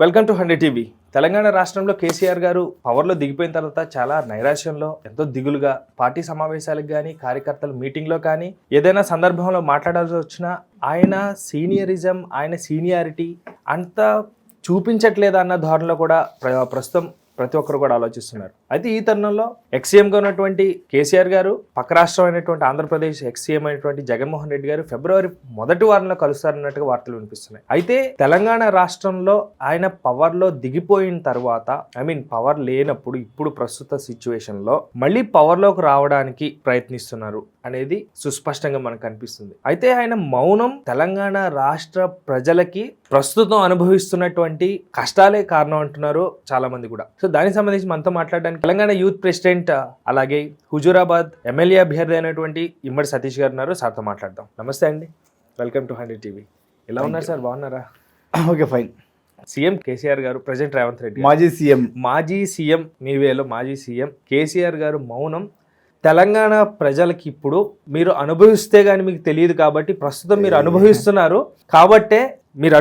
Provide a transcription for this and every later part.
Welcome to hundred TV. Telangana రాష్ట్రంలో కేసీఆర్ గారు పవర్లో దిగిపోయిన తర్వాత చాలా నైరాశ్యంలో ఎంతో దిగులుగా పార్టీ సమావేశాలకు కానీ కార్యకర్తల మీటింగ్లో కానీ ఏదైనా సందర్భంలో మాట్లాడాల్సి వచ్చినా ఆయన సీనియరిజం ఆయన సీనియారిటీ అంత చూపించట్లేదు అన్న ధోరణిలో కూడా ప్ర- ప్రస్తుతం ప్రతి ఒక్కరు కూడా ఆలోచిస్తున్నారు. అయితే ఈ తరుణంలో ఎక్సీఎంగా ఉన్నటువంటి కేసీఆర్ గారు పక్క రాష్ట్రం అయినటువంటి ఆంధ్రప్రదేశ్ ఎక్సీఎం అయినటువంటి జగన్మోహన్ రెడ్డి గారు ఫిబ్రవరి మొదటి వారంలో కలుస్తారన్నట్టుగా వార్తలు వినిపిస్తున్నాయి. అయితే తెలంగాణ రాష్ట్రంలో ఆయన పవర్లో దిగిపోయిన తర్వాత ఐ మీన్ పవర్ లేనప్పుడు ఇప్పుడు ప్రస్తుత సిచ్యువేషన్లో మళ్ళీ పవర్లోకి రావడానికి ప్రయత్నిస్తున్నారు. అనేది సుస్పష్టంగా మనకు కనిపిస్తుంది అయితే ఆయన మౌనం తెలంగాణ రాష్ట్ర ప్రజలకి ప్రస్తుతం అనుభవిస్తున్నటువంటి కష్టాలే కారణం అంటున్నారు చాలా మంది కూడా. సో దానికి సంబంధించి మనతో మాట్లాడడానికి తెలంగాణ యూత్ ప్రెసిడెంట్ అలాగే హుజూరాబాద్ ఎమ్మెల్యే అభ్యర్థి అయినటువంటి ఇమ్మడి సతీష్ గారు ఉన్నారు. సార్తో మాట్లాడదాం. నమస్తే అండి. Welcome to hundred TV. ఎలా ఉన్నారు సార్? బాగున్నారా? Okay fine. సీఎం కేసీఆర్ గారు ప్రజెంట్ రేవంత్ రెడ్డి. మాజీ సీఎం. మాజీ సీఎం మీ వేలో మాజీ సీఎం కేసీఆర్ గారు మౌనం తెలంగాణ ప్రజలకి ఇప్పుడు మీరు అనుభవిస్తే గానీ మీకు తెలియదు కాబట్టి ప్రస్తుతం మీరు అనుభవిస్తున్నారు. కాబట్టే మీరు.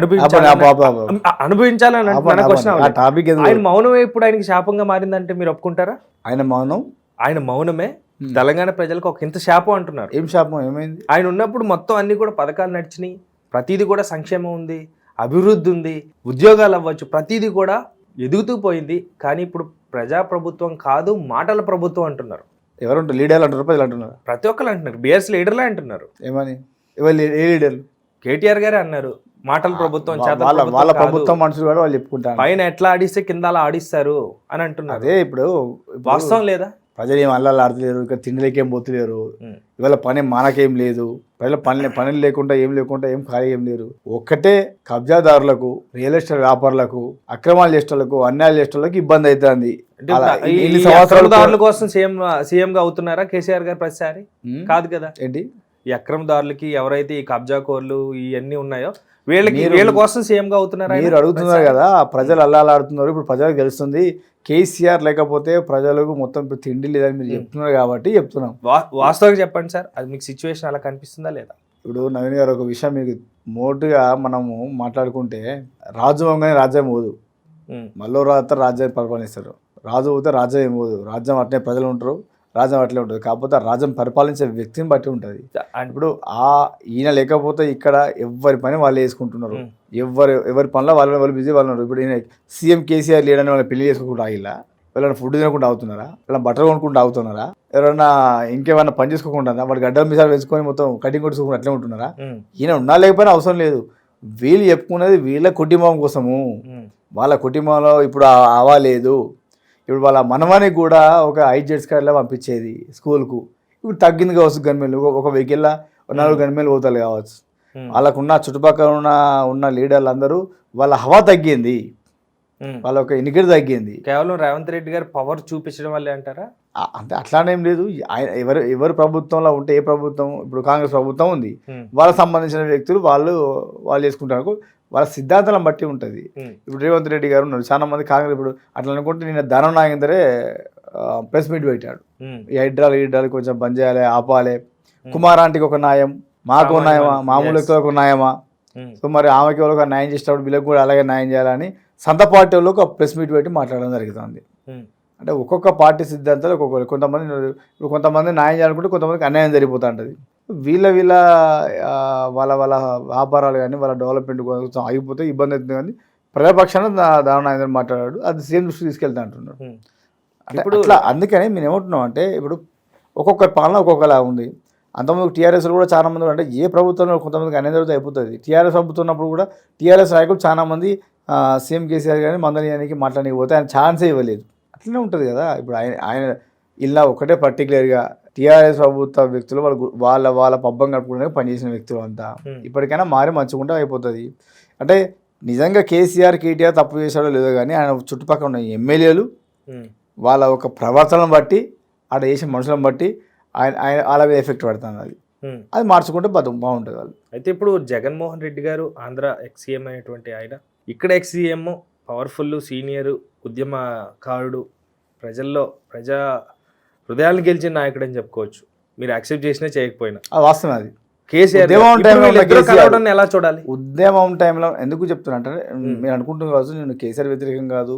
అనుభవించాలని ఎందుకు? ఆయన మౌనమే ఇప్పుడు ఆయనకి శాపంగా మారిందంటే మీరు ఒప్పుకుంటారా? ఆయన మౌనం? ఆయన మౌనమే. తెలంగాణ ప్రజలకు ఒక ఇంత శాపం అంటున్నారు. ఏం శాపం? ఏమైంది? ఆయన ఉన్నప్పుడు మొత్తం అన్ని కూడా పథకాలు నడిచినాయి. ప్రతిదీ కూడా సంక్షేమం ఉంది అభివృద్ధి ఉంది ఉద్యోగాలు అవ్వచ్చు ప్రతిదీ కూడా ఎదుగుతూ పోయింది. కానీ ఇప్పుడు ప్రజా ప్రభుత్వం కాదు మాటల ప్రభుత్వం అంటున్నారు. ఎవరు లీడర్లు అంటారు ప్రజలు అంటున్నారు. ప్రతి ఒక్కరు అంటున్నారు. బీఆర్ఎస్ లీడర్లే అంటున్నారు. ఏమని? ఎవరు ఏ లీడర్లు కేటీఆర్ గారే అన్నారు. మాటల ప్రభుత్వం వాళ్ళ ప్రభుత్వం వాళ్ళ. ప్రభుత్వం మనుషులు కూడా వాళ్ళు చెప్పుకుంటారు. పైన ఎట్లా ఆడిస్తే కింద అలా ఆడిస్తారు అని అంటున్నారు. అదే ఇప్పుడు వాస్తవం లేదా? ప్రజలు ఏం అల్లాలు ఆడతలేరు ఇక్కడ తిండిలేకేం పోతలేరు. ఇవాళ పని మానకేం లేదు. ప్రజల పని పనులు లేకుండా ఏం లేకుండా ఏం ఖాళీ ఏం లేరు. ఒక్కటే కబ్జాదారులకు రియల్ ఎస్టేట్ వ్యాపారులకు అక్రమాలు చేసేటోళ్ళకు అన్యాయాలు చేసేటోళ్ళకి ఇబ్బంది అవుతుంది సంవత్సరాలు కోసం సీఎం సీఎం గా అవుతున్నారా కేసీఆర్ గారు ప్రతిసారి? కాదు కదా? ఏంటి? ఈ అక్రమదారులకి ఎవరైతే ఈ కబ్జా కోర్లు ఇవన్నీ ఉన్నాయో వీళ్ళకి వీళ్ళ కోసం సీఎం గా అవుతున్నారా? మీరు అడుగుతున్నారు కదా ప్రజలు అల్లాలాడుతున్నారు ఇప్పుడు ప్రజలకు తెలుస్తుంది కేసీఆర్ లేకపోతే ప్రజలకు మొత్తం తిండి లేదని మీరు చెప్తున్నారు కాబట్టి చెప్తున్నాం. వా- వాస్తవంగా చెప్పండి సార్ అది మీకు సిచ్యువేషన్ అలా కనిపిస్తుందా లేదా? ఇప్పుడు నవీన్ గారు ఒక విషయం మీకు మోటుగా మనము మాట్లాడుకుంటే రాజు వంగని రాజ్యం పోదు. మళ్ళీ రాత రాజ్యాన్ని పరిపాలిస్తారు. రాజు పోతే రాజ్యం ఏం పోదు. రాజ్యం అట్లే ప్రజలు ఉంటారు. రాజ్యం అట్లే ఉంటుంది. కాకపోతే ఆ రాజ్యం పరిపాలించే వ్యక్తిని బట్టి ఉంటుంది. ఇప్పుడు ఆ ఈయన లేకపోతే ఇక్కడ ఎవరి పని వాళ్ళు వేసుకుంటున్నారు. ఎవరు ఎవరి పనిలో వాళ్ళు వాళ్ళు బిజీ వాళ్ళు ఉన్నారు. ఇప్పుడు ఈయన సీఎం కేసీఆర్ లేడని వాళ్ళని పెళ్ళి చేసుకోకుండా ఆగిలా వాళ్ళని ఫుడ్ తినకుండా అవుతున్నారా వాళ్ళని బట్టలు కొనుక్కుంటూ అవుతున్నారా ఎవరైనా ఇంకేమైనా పని చేసుకోకుండా వాడు గడ్డల మిసాలు వేసుకొని మొత్తం కటింగ్ కొట్టుకోకుండా అట్లే ఉంటున్నారా? ఈయన ఉన్నా లేకపోయినా అవసరం లేదు. వీళ్ళు చెప్పుకునేది వీళ్ళ కుటుంబం కోసము. వాళ్ళ కుటుంబంలో ఇప్పుడు ఆవా లేదు. ఇప్పుడు వాళ్ళ మనవానికి కూడా ఒక ఐదు జెట్స్ కార్లో పంపించేది స్కూల్కు. ఇప్పుడు తగ్గింది కావచ్చు గన్మేలు ఒక వెహికల్లా నాలుగు గన్మేలు పోతారు కావచ్చు. వాళ్ళకున్న చుట్టుపక్కల ఉన్న ఉన్న లీడర్లు అందరూ వాళ్ళ హవా తగ్గింది. వాళ్ళ ఒక ఎన్నికలు తగ్గింది. కేవలం రేవంత్ రెడ్డి గారు పవర్ చూపించడం వల్లే అంటారా? అంటే అట్లానేం లేదు. ఆయన ఎవరు ఎవరు ప్రభుత్వంలో ఉంటే ఏ ప్రభుత్వం ఇప్పుడు కాంగ్రెస్ ప్రభుత్వం ఉంది. వాళ్ళకి సంబంధించిన వ్యక్తులు వాళ్ళు వాళ్ళు చేసుకుంటారు. వాళ్ళ సిద్ధాంతాలను బట్టి ఉంటుంది. ఇప్పుడు రేవంత్ రెడ్డి గారు ఉన్నారు. చాలా మంది కాంగ్రెస్ ఇప్పుడు అట్లా అనుకుంటే నిన్న ధనం నాగేందరే ప్రెస్ మీట్ పెట్టాడు. ఈ హైడ్రాలు హైడ్రాలు కొంచెం బంద్ చేయాలి ఆపాలి. కుమారాంటికి ఒక న్యాయం మాకు న్యాయమా? మామూలు ఒక న్యాయమా? సో మరి ఆమెకి వాళ్ళకి న్యాయం చేసేటప్పుడు వీళ్ళకి కూడా అలాగే న్యాయం చేయాలని సొంత పార్టీ వాళ్ళకి ఒక ప్రెస్ మీట్ పెట్టి మాట్లాడడం జరుగుతుంది. అంటే ఒక్కొక్క పార్టీ సిద్ధాంతాలు ఒక్కొక్కరు. కొంతమంది కొంతమంది న్యాయం చేయాలనుకుంటే కొంతమందికి అన్యాయం జరిగిపోతూ ఉంటుంది వీళ్ళ వీళ్ళ వాళ్ళ వాళ్ళ వ్యాపారాలు కానీ వాళ్ళ డెవలప్మెంట్ కోసం ఆగిపోతే ఇబ్బంది అవుతుంది కానీ ప్రజాపక్షాన దారుణ మాట్లాడాడు. అది సేమ్ దృష్టి తీసుకెళ్తా అంటున్నాడు. ఇప్పుడు- ఇట్లా అందుకని మేము ఏమంటున్నాం అంటే ఇప్పుడు ఒక్కొక్క పాలన ఒక్కొక్కలా ఉంది. అంతమంది టీఆర్ఎస్ కూడా చాలా మంది అంటే ఏ ప్రభుత్వంలో కొంతమందికి జరిగితే అయిపోతుంది. టీఆర్ఎస్ ప్రభుత్వం ఉన్నప్పుడు కూడా టీఆర్ఎస్ నాయకులు చాలా మంది ఆ, సీఎం కేసీఆర్ కానీ మందనీయానికి మాట్లాడడానికి పోతే ఆయన ఛాన్సే ఇవ్వలేదు. అట్లనే ఉంటుంది కదా. ఇప్పుడు ఆయన ఆయన ఇలా ఒకటే పర్టికులర్గా టీఆర్ఎస్ ప్రభుత్వ వ్యక్తులు వాళ్ళ వాళ్ళ వాళ్ళ పబ్బం గడుపుకోవడానికి పనిచేసిన వ్యక్తులు అంతా. ఇప్పటికైనా మారి మంచుకుంటే అయిపోతుంది. అంటే నిజంగా కేసీఆర్ కేటీఆర్ తప్పు చేశాడో లేదో కానీ ఆయన చుట్టుపక్కల ఉన్న ఎమ్మెల్యేలు వాళ్ళ ఒక ప్రవర్తనను బట్టి ఆడ చేసే మనుషులను బట్టి ఆయన ఆయన వాళ్ళ మీద ఎఫెక్ట్ పడుతుంది అది. అది మార్చుకుంటే బతు బాగుంటుంది వాళ్ళు. అయితే ఇప్పుడు జగన్మోహన్ రెడ్డి గారు ఆంధ్ర ఎక్సీఎం అయినటువంటి ఆయన ఇక్కడ ఎక్సీఎం పవర్ఫుల్ సీనియర్ ఉద్యమకారుడు ప్రజల్లో ప్రజా హృదయాలను గెలిచిన నాయకుడు అని చెప్పుకోవచ్చు. మీరు యాక్సెప్ట్ చేసినా చేయకపోయినా. అది వాస్తవం అది. కేసీఆర్. కలవడం ఎలా చూడాలి? ఉద్యమం టైంలో ఎందుకు చెప్తున్నా అంటే మీరు అనుకుంటున్న కావచ్చు నేను కేసీఆర్ వ్యతిరేకం కాదు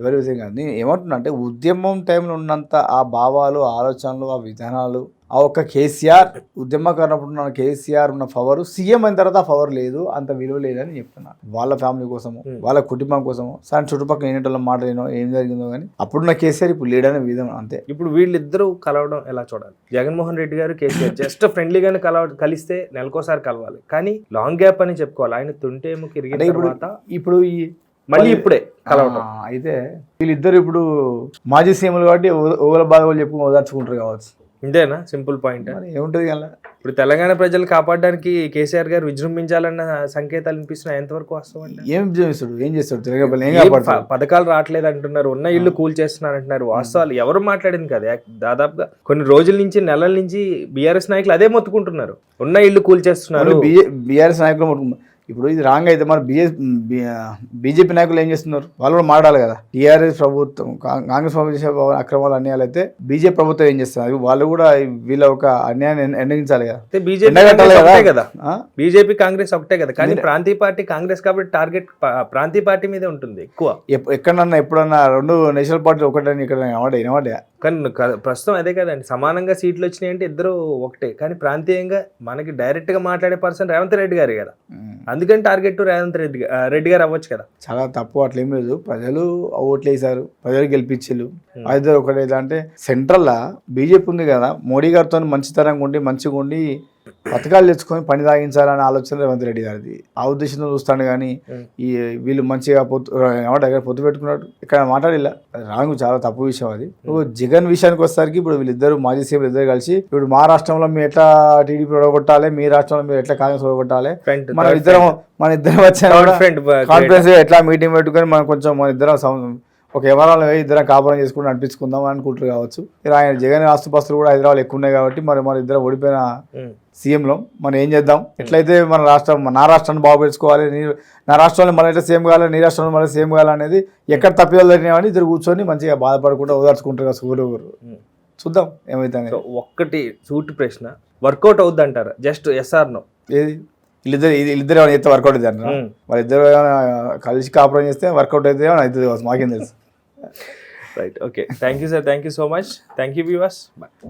ఎవరి వ్యతిరేకం కాదు. నేను ఏమంటున్నా అంటే ఉద్యమం టైంలో ఉన్నంత ఆ భావాలు ఆలోచనలు ఆ విధానాలు ఆ ఒక్క కేసీఆర్ ఉద్యమకారునప్పుడు ఉన్న కేసీఆర్ ఉన్న పవర్ సీఎం అయిన తర్వాత పవర్ లేదు అంత విలువ లేదని చెప్తున్నాను వాళ్ళ ఫ్యామిలీ కోసము వాళ్ళ కుటుంబం కోసము సార్ చుట్టుపక్కల ఏంటో మాట ఏనో ఏం జరిగిందో కానీ అప్పుడున్న కేసీఆర్ ఇప్పుడు లేడనే విధం అంతే. ఇప్పుడు వీళ్ళిద్దరూ కలవడం ఎలా చూడాలి? జగన్మోహన్ రెడ్డి గారు కేసీఆర్ జస్ట్ ఫ్రెండ్లీగానే కలవ కలిస్తే నెలకోసారి కలవాలి. కానీ లాంగ్ గ్యాప్ అని చెప్పుకోవాలి. ఆయన తుంటేముకి ఇరిగిన తర్వాత ఇప్పుడు ఈ మళ్ళీ ఇప్పుడే కలవటం. ఆ, అయితే వీళ్ళిద్దరు ఇప్పుడు మాజీ సీఎంలు కాబట్టి ఓగల బాధ వాళ్ళు చెప్పుకుని ఓదార్చుకుంటారు కావచ్చు. ఇంతేనా? Simple point. ఏముంటుంది కదా ఇప్పుడు తెలంగాణ ప్రజలు కాపాడడానికి కేసీఆర్ గారు విజృంభించాలన్న సంకేతాలు అనిపిస్తున్నాయి ఎంతవరకు వాస్తవం ఏం చేస్తాడు? ఏం చేస్తాడు? తెలంగాణ పథకాలు రావట్లేదు అంటున్నారు. ఉన్న ఇల్లు కూల్ చేస్తున్నారు అంటున్నారు. వాస్తవాలు ఎవరు మాట్లాడింది కదా? దాదాపుగా కొన్ని రోజుల నుంచి నెలల నుంచి బీఆర్ఎస్ నాయకులు అదే మొత్తుకుంటున్నారు. ఉన్న ఇల్లు కూల్ చేస్తున్నారు. బీఆర్ఎస్ నాయకులు ఇప్పుడు ఇది రాంగ్ అయితే మన బిఎస్ బీజేపీ నాయకులు ఏం చేస్తున్నారు? వాళ్ళు కూడా మాట్లాడాలి కదా. టీఆర్ఎస్ ప్రభుత్వం కాంగ్రెస్ ప్రభుత్వం చేసే అక్రమాలు అన్యాయాలు అయితే బీజేపీ ప్రభుత్వం ఏం చేస్తున్నారు? వాళ్ళు కూడా వీళ్ళ ఒక అన్యాయాన్ని ఎండగించాలి కదా. బీజేపీ ఎండగట్టాలి కాంగ్రెస్ ఒకటే కదా? బీజేపీ కాంగ్రెస్ ఒకటే కదా. కానీ ప్రాంతీయ పార్టీ కాంగ్రెస్ కాబట్టి టార్గెట్ ప్రాంతీయ పార్టీ మీదే ఉంటుంది ఎక్కువ. ఎక్కడన్నా ఎప్పుడన్నా రెండు నేషనల్ పార్టీలు ఒకటే ఇక్కడ కానీ ప్రస్తుతం అదే కదండి. సమానంగా సీట్లు వచ్చినాయి అంటే ఇద్దరు ఒకటే. కానీ ప్రాంతీయంగా మనకి డైరెక్ట్గా మాట్లాడే పర్సన్ రేవంత్ రెడ్డి గారు కదా. అందుకని టార్గెట్ రేవంత్ రెడ్డి రెడ్డి గారు అవ్వచ్చు కదా. చాలా తప్పు అట్లా లేదు. ప్రజలు ఓట్లు వేసారు ప్రజలు గెలిపించారు అయితే ఒకటి అంటే సెంట్రల్ బీజేపీ ఉంది కదా మోడీ గారితో మంచితనంగా ఉండి మంచిగా ఉండి పథకాలు తెచ్చుకొని పని సాగించాలనే ఆలోచన రేవంత్ రెడ్డి గారిది. ఆ ఉద్దేశంతో చూస్తాను కానీ. ఈ వీళ్ళు మంచిగా పొత్తు ఏమంటారు పొత్తు పెట్టుకున్నాడు? ఇక్కడ మాట్లాడిలా? రాంగ్ చాలా తప్పు విషయం అది. ఓ జగన్ విషయానికి వచ్చేసరికి ఇప్పుడు వీళ్ళిద్దరు మాజీ సీఎం ఇద్దరు కలిసి ఇప్పుడు మా రాష్ట్రంలో మేము ఎట్లా టీడీపీ ఓడగొట్టాలి మీ రాష్ట్రంలో మీరు ఎట్లా కాంగ్రెస్ ఓడగొట్టాలి? మన ఇద్దరం మన ఇద్దరం వచ్చిన కాన్ఫరెన్స్ ఎట్లా మీటింగ్ పెట్టుకొని మనం కొంచెం మన ఇద్దరం ఒక ఎవరాలు ఇద్దరం కాపురం చేసుకుని నడిపించుకుందాం అనుకుంటారు కావచ్చు. ఆయన జగన్ ఆస్తుపాస్తులు కూడా హైదరాబాద్ ఎక్కువ ఉన్నాయి కాబట్టి మరి మన ఇద్దరం ఓడిపోయిన సీఎంలో మనం ఏం చేద్దాం? ఎట్లయితే మన రాష్ట్రం నా రాష్ట్రాన్ని బాగుపెట్టుకోవాలి నీ నా రాష్ట్రంలో మన ఎట్లా సీఎం కావాలి నీ రాష్ట్రంలో మన సీఎం కావాలనేది ఎక్కడ తప్పిదాలు జరిగినామని ఇద్దరు కూర్చొని మంచిగా బాధపడకుండా ఓదార్చుకుంటారు కదా చూద్దాం ఏమైతే ఒక్కటి సూటి ప్రశ్న వర్కౌట్ అవుద్ది అంటారా జస్ట్ ఎస్ఆర్ నో ఏది? వీళ్ళిద్దరు వీళ్ళిద్దరు ఏమైనా చేస్తే వర్కౌట్ అవుతుంది అంటారా వాళ్ళిద్దరు ఏమైనా కలిసి కాపురం చేస్తే వర్కౌట్ అయితే అవుతుంది మాకేం తెలుసు. Right okay thank you sir thank you so much thank you viewers bye